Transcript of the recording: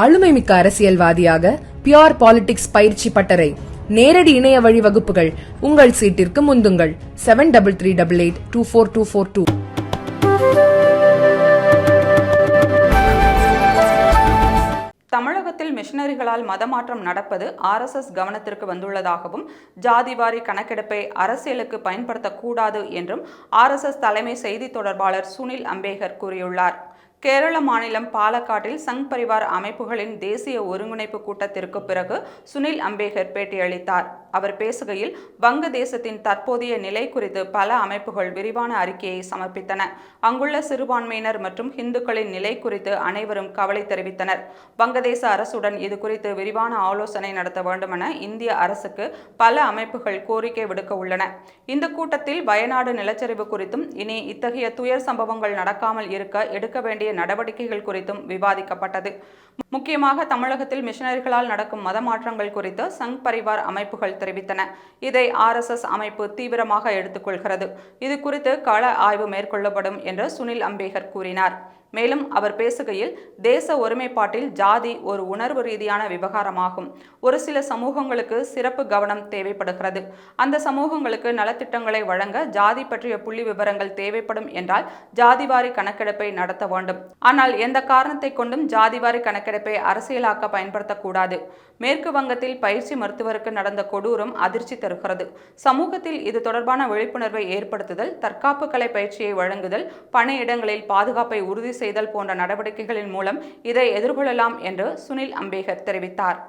ஆளுமை மிக்க அரசியல்வாதியாக பியோர் பாலிடிக்ஸ் பயிற்சி பட்டறை நேரடி இணைய வழி வகுப்புகள் உங்கள் சீட்டிற்கு முந்துங்கள். Seven double three double eight two four two four two தமிழகத்தில் மிஷனரிகளால் மதமாற்றம் நடப்பது ஆர்எஸ்எஸ் கவனத்திற்கு வந்துள்ளதாகவும் ஜாதிவாரி கணக்கெடுப்பை அரசியலுக்கு பயன்படுத்தக்கூடாது என்றும் ஆர்எஸ்எஸ் தலைமை செய்தி தொடர்பாளர் சுனில் அம்பேகர் கூறியுள்ளார். கேரள மாநிலம் பாலக்காட்டில் சங் பரிவார் அமைப்புகளின் தேசிய ஒருங்கிணைப்பு கூட்டத்திற்கு பிறகு சுனில் அம்பேகர் பேட்டியளித்தார். அவர் பேசுகையில் வங்கதேசத்தின் தற்போதைய நிலை குறித்து பல அமைப்புகள் விரிவான அறிக்கையை சமர்ப்பித்தன. அங்குள்ள சிறுபான்மையினர் மற்றும் இந்துக்களின் நிலை குறித்து அனைவரும் கவலை தெரிவித்தனர். வங்கதேச அரசுடன் இது குறித்து விரிவான ஆலோசனை நடத்த வேண்டுமென இந்திய அரசுக்கு பல அமைப்புகள் கோரிக்கை விடுக்க உள்ளன. இந்த கூட்டத்தில் வயநாடு நிலச்சரிவு குறித்தும் இனி இத்தகைய துயர் சம்பவங்கள் நடக்காமல் இருக்க எடுக்க வேண்டிய நடவடிக்கைகள் குறித்தும் விவாதிக்கப்பட்டது. முக்கியமாக தமிழகத்தில் மிஷனரிகளால் நடக்கும் மத மாற்றங்கள் குறித்து சங் பரிவார் அமைப்புகள் தெரிவித்தன. இதை ஆர்எஸ்எஸ் அமைப்பு தீவிரமாக எடுத்துக்கொள்கிறது இது குறித்து கள ஆய்வு மேற்கொள்ளப்படும் என்று சுனில் அம்பேகர் கூறினார். மேலும் அவர் பேசுகையில் தேச ஒருமைப்பாட்டில் ஜாதி ஒரு உணர்வு ரீதியான விவகாரமாகும். ஒரு சில சமூகங்களுக்கு சிறப்பு கவனம் தேவைப்படுகிறது. அந்த சமூகங்களுக்கு நலத்திட்டங்களை வழங்க ஜாதி பற்றிய புள்ளி விவரங்கள் தேவைப்படும் என்றால் ஜாதிவாரி கணக்கெடுப்பை நடத்த வேண்டும். ஆனால் எந்த காரணத்தை கொண்டும் ஜாதிவாரி கணக்கெடுப்பை அரசியலாக்க பயன்படுத்தக்கூடாது. மேற்கு வங்கத்தில் பயிற்சி மருத்துவருக்கு நடந்த கொடூரம் அதிர்ச்சி தருகிறது. சமூகத்தில் இது தொடர்பான விழிப்புணர்வை ஏற்படுத்துதல் தற்காப்பு கலை பயிற்சியை வழங்குதல் பணியிடங்களில் பாதுகாப்பை உறுதி செய்தல் போன்ற நடவடிக்கைகளின் மூலம் இதை எதிர்கொள்ளலாம் என்று சுனில் அம்பேகர் தெரிவித்தார்.